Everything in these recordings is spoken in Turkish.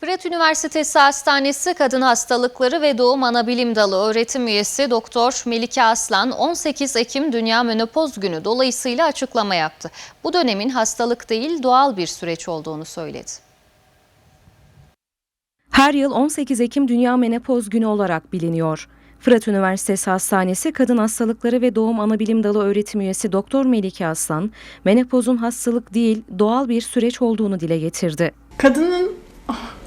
Fırat Üniversitesi Hastanesi Kadın Hastalıkları ve Doğum Anabilim Dalı öğretim üyesi Doktor Melike Aslan 18 Ekim Dünya Menopoz Günü dolayısıyla açıklama yaptı. Bu dönemin hastalık değil doğal bir süreç olduğunu söyledi. Her yıl 18 Ekim Dünya Menopoz Günü olarak biliniyor. Fırat Üniversitesi Hastanesi Kadın Hastalıkları ve Doğum Anabilim Dalı öğretim üyesi Doktor Melike Aslan, menopozun hastalık değil doğal bir süreç olduğunu dile getirdi. Kadının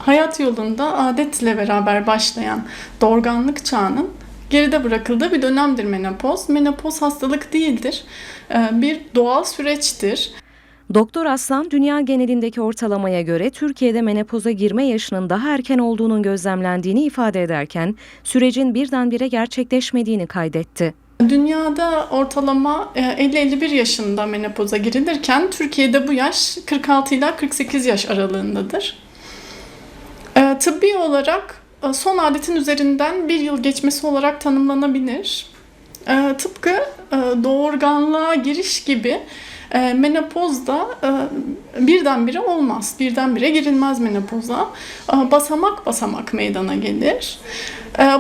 hayat yolunda adetle beraber başlayan doğurganlık çağının geride bırakıldığı bir dönemdir menopoz. Menopoz hastalık değildir, e, bir doğal süreçtir. Doktor Aslan, dünya genelindeki ortalamaya göre Türkiye'de menopoza girme yaşının daha erken olduğunun gözlemlendiğini ifade ederken, sürecin birdenbire gerçekleşmediğini kaydetti. Dünyada ortalama e, 50-51 yaşında menopoza girilirken Türkiye'de bu yaş 46 ile 48 yaş aralığındadır. Tıbbi olarak e, son adetin üzerinden bir yıl geçmesi olarak tanımlanabilir. E, Tıpkı e, doğurganlığa giriş gibi menopoz da birdenbire olmaz. Birdenbire girilmez menopoza. Basamak basamak meydana gelir.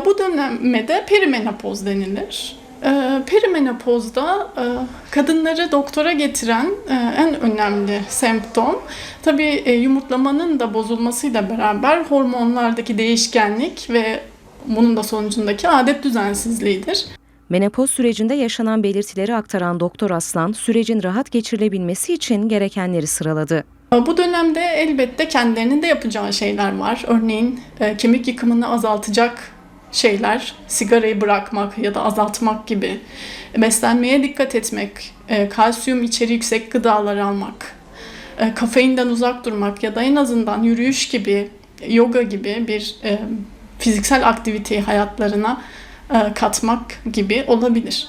Bu döneme de perimenopoz denilir. E, Perimenopozda e, kadınları doktora getiren e, en önemli semptom tabii e, yumurtlamanın da bozulmasıyla beraber hormonlardaki değişkenlik ve bunun da sonucundaki adet düzensizliğidir. Menopoz sürecinde yaşanan belirtileri aktaran Doktor Aslan, sürecin rahat geçirilebilmesi için gerekenleri sıraladı. Bu dönemde elbette kendilerinin de yapacağı şeyler var. Örneğin kemik yıkımını azaltacak şeyler, sigarayı bırakmak ya da azaltmak gibi. Beslenmeye dikkat etmek, e, kalsiyum içeri yüksek gıdalar almak, e, kafeinden uzak durmak ya da en azından yürüyüş gibi, yoga gibi bir e, fiziksel aktiviteyi hayatlarına katmak gibi olabilir.